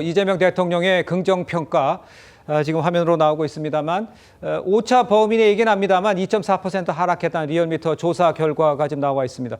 이재명 대통령의 긍정 평가 아, 지금 화면으로 나오고 있습니다만 어, 오차 범위 내이긴 합니다만 2.4% 하락했다는 리얼미터 조사 결과가 지금 나와 있습니다.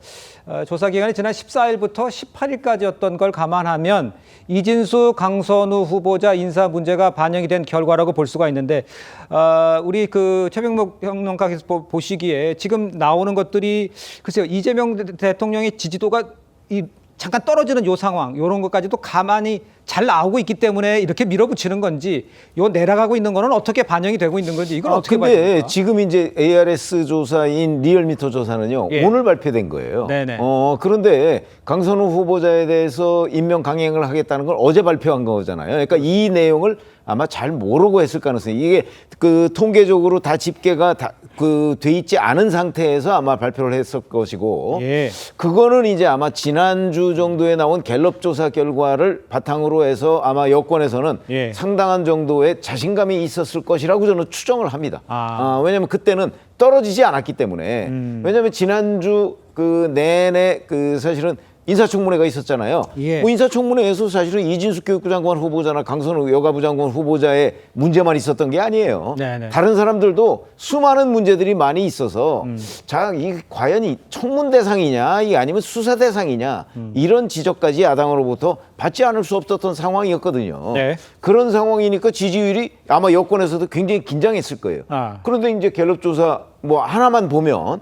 어, 조사 기간이 지난 14일부터 18일까지였던 걸 감안하면 이진수 강선우 후보자 인사 문제가 반영이 된 결과라고 볼 수가 있는데 어, 우리 그 최병목 평론가께서 보- 보시기에 지금 나오는 것들이 글쎄요 이재명 대- 대통령의 지지도가 이 잠깐 떨어지는 요 상황, 요런 것까지도 가만히 잘 나오고 있기 때문에 이렇게 밀어붙이는 건지, 요 내려가고 있는 거는 어떻게 반영이 되고 있는 건지 이걸 아, 어떻게 봐야 됩니까? 지금 이제 ARS 조사인 리얼미터 조사는요 예. 오늘 발표된 거예요. 네네. 어 그런데 강선우 후보자에 대해서 임명 강행을 하겠다는 걸 어제 발표한 거잖아요. 그러니까 이 내용을 아마 잘 모르고 했을 가능성이 이게 그 통계적으로 다 집계가 다 그 돼 있지 않은 상태에서 아마 발표를 했을 것이고 예. 그거는 이제 아마 지난주 정도에 나온 갤럽 조사 결과를 바탕으로 해서 아마 여권에서는 예. 상당한 정도의 자신감이 있었을 것이라고 저는 추정을 합니다. 아. 왜냐하면 그때는 떨어지지 않았기 때문에 음. 왜냐하면 지난주 그 내내 그 사실은 인사청문회가 있었잖아요. 예. 뭐 인사청문회에서 사실은 이진숙 교육부 장관 후보자나 강선우 여가부 장관 후보자의 문제만 있었던 게 아니에요. 네네. 다른 사람들도 수많은 문제들이 많이 있어서 음. 자, 이 과연 이 청문 대상이냐, 이 아니면 수사 대상이냐 음. 이런 지적까지 야당으로부터 받지 않을 수 없었던 상황이었거든요. 네. 그런 상황이니까 지지율이 아마 여권에서도 굉장히 긴장했을 거예요. 아. 그런데 이제 갤럽 조사 뭐 하나만 보면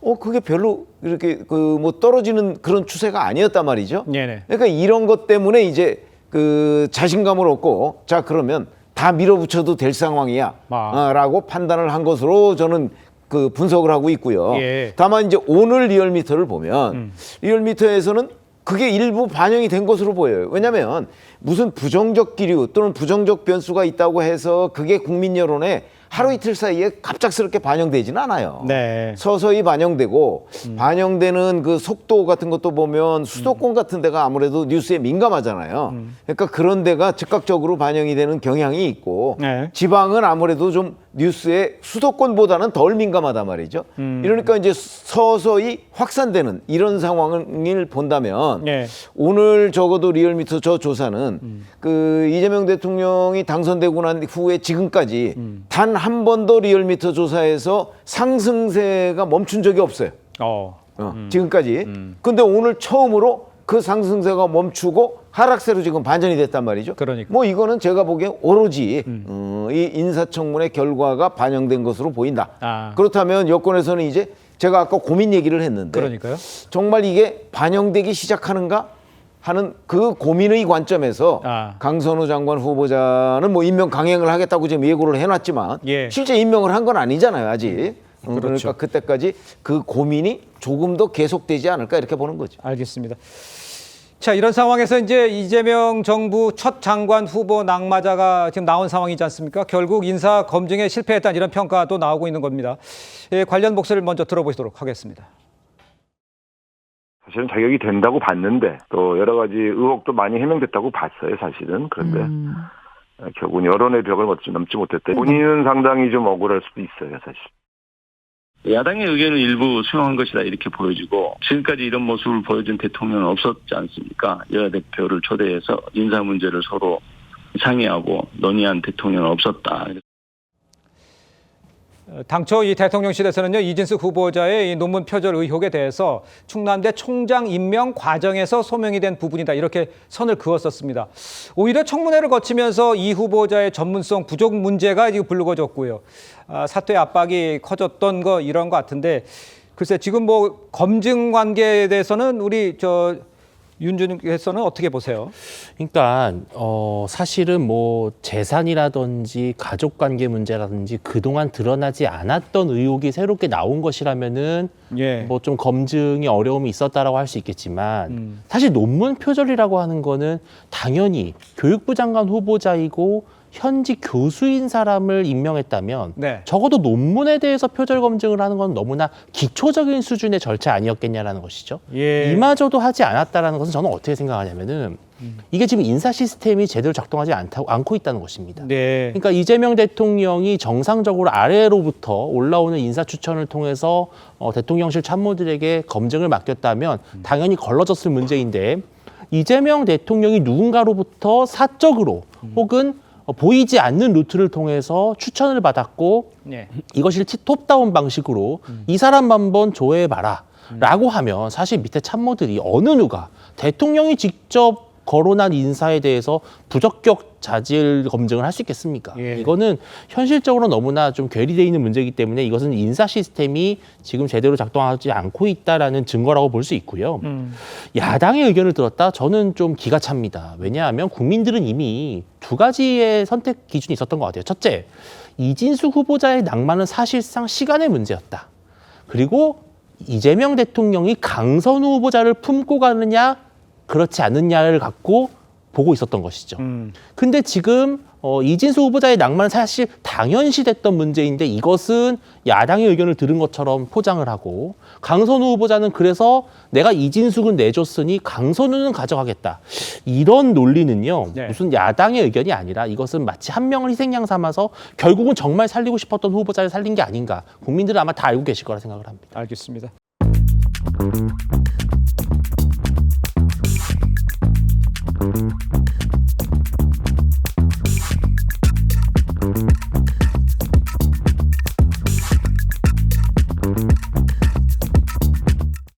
어 그게 별로 이렇게 그 뭐 떨어지는 그런 추세가 아니었단 말이죠. 네네. 그러니까 이런 것 때문에 이제 그 자신감을 얻고 자 그러면 다 밀어붙여도 될 상황이야 아. 어, 라고 판단을 한 것으로 저는 그 분석을 하고 있고요. 예. 음. 다만 이제 오늘 리얼미터를 보면 리얼미터에서는 그게 일부 반영이 된 것으로 보여요. 왜냐하면 무슨 부정적 기류 또는 부정적 변수가 있다고 해서 그게 국민 여론에 하루 이틀 사이에 갑작스럽게 반영되지는 않아요. 네. 서서히 반영되고 반영되는 그 속도 같은 것도 보면 음. 수도권 같은 데가 아무래도 뉴스에 민감하잖아요. 그러니까 그런 데가 즉각적으로 반영이 되는 경향이 있고 네. 지방은 아무래도 좀 뉴스에 수도권보다는 덜 민감하단 말이죠. 음. 이러니까 이제 서서히 확산되는 이런 상황을 본다면 네. 오늘 적어도 리얼미터 저 조사는 음. 그 이재명 대통령이 당선되고 난 후에 지금까지 음. 단한 번도 리얼미터 조사에서 상승세가 멈춘 적이 없어요. 어. 어, 지금까지. 근데 오늘 처음으로 그 상승세가 멈추고 하락세로 지금 반전이 됐단 말이죠. 그러니까. 음. 뭐 이거는 제가 보기엔 오로지 어, 이 인사청문회 결과가 반영된 것으로 보인다. 아. 그렇다면 여권에서는 이제 제가 아까 고민 얘기를 했는데 그러니까요. 정말 이게 반영되기 시작하는가 하는 그 고민의 관점에서 아. 강선우 장관 후보자는 뭐 임명 강행을 하겠다고 지금 예고를 해놨지만 예. 실제 임명을 한 건 아니잖아요 아직. 음, 그렇죠. 그러니까 그때까지 그 고민이 조금 더 계속되지 않을까 이렇게 보는 거죠. 알겠습니다. 자, 이런 상황에서 이제 이재명 정부 첫 장관 후보 낙마자가 지금 나온 상황이지 않습니까? 결국 인사 검증에 실패했다는 이런 평가도 나오고 있는 겁니다. 예, 관련 목소리를 먼저 들어보도록 하겠습니다. 사실은 자격이 된다고 봤는데 또 여러 가지 의혹도 많이 해명됐다고 봤어요 사실은 그런데 음. 어, 결국은 여론의 벽을 넘지, 넘지 못했대 본인은 상당히 좀 억울할 수도 있어요 사실 야당의 의견을 일부 수용한 것이다 이렇게 보여지고 지금까지 이런 모습을 보여준 대통령은 없었지 않습니까? 여야 대표를 초대해서 인사 문제를 서로 상의하고 논의한 대통령은 없었다. 어, 당초 이 대통령실에서는요 이진숙 후보자의 이 논문 표절 의혹에 대해서 충남대 총장 임명 과정에서 소명이 된 부분이다 이렇게 선을 그었었습니다. 오히려 청문회를 거치면서 이 후보자의 전문성 부족 문제가 지금 불거졌고요. 아, 사퇴 압박이 커졌던 거 이런 것 같은데 글쎄 지금 뭐 검증 관계에 대해서는 우리 저 윤준께서는 어떻게 보세요? 그러니까 어 사실은 뭐 재산이라든지 가족 관계 문제라든지 그동안 드러나지 않았던 의혹이 새롭게 나온 것이라면은 예. 뭐 좀 검증이 어려움이 있었다라고 할 수 있겠지만 음. 사실 논문 표절이라고 하는 거는 당연히 교육부 장관 후보자이고 현직 교수인 사람을 임명했다면 네. 적어도 논문에 대해서 표절 검증을 하는 건 너무나 기초적인 수준의 절차 아니었겠냐라는 것이죠. 예. 이마저도 하지 않았다라는 것은 저는 어떻게 생각하냐면은 이게 지금 인사 시스템이 제대로 작동하지 않다고 않고 있다는 것입니다. 네. 그러니까 이재명 대통령이 정상적으로 아래로부터 올라오는 인사 추천을 통해서 어, 대통령실 참모들에게 검증을 맡겼다면 당연히 걸러졌을 문제인데 이재명 대통령이 누군가로부터 사적으로 혹은 어, 보이지 않는 루트를 통해서 추천을 받았고 네. 이것이 치- 톱다운 방식으로 이 사람만 한번 조회해봐라 라고 하면 사실 밑에 참모들이 어느 누가 대통령이 직접 거론한 인사에 대해서 부적격 자질 검증을 할 수 있겠습니까? 예. 이거는 현실적으로 너무나 좀 괴리되어 있는 문제이기 때문에 이것은 인사 시스템이 지금 제대로 작동하지 않고 있다라는 증거라고 볼 수 있고요. 야당의 의견을 들었다? 저는 좀 기가 찹니다. 왜냐하면 국민들은 이미 두 가지의 선택 기준이 있었던 것 같아요. 첫째, 이진수 후보자의 낭만은 사실상 시간의 문제였다. 그리고 이재명 대통령이 강선우 후보자를 품고 가느냐, 그렇지 않느냐를 갖고 보고 있었던 것이죠. 음. 근데 지금 어, 이진수 후보자의 낭만은 사실 당연시됐던 문제인데 이것은 야당의 의견을 들은 것처럼 포장을 하고 강선우 후보자는 그래서 내가 이진숙은 내줬으니 강선우는 가져가겠다. 이런 논리는요. 네. 무슨 야당의 의견이 아니라 이것은 마치 한 명을 희생양 삼아서 결국은 정말 살리고 싶었던 후보자를 살린 게 아닌가. 국민들은 아마 다 알고 계실 거라 생각을 합니다. 알겠습니다.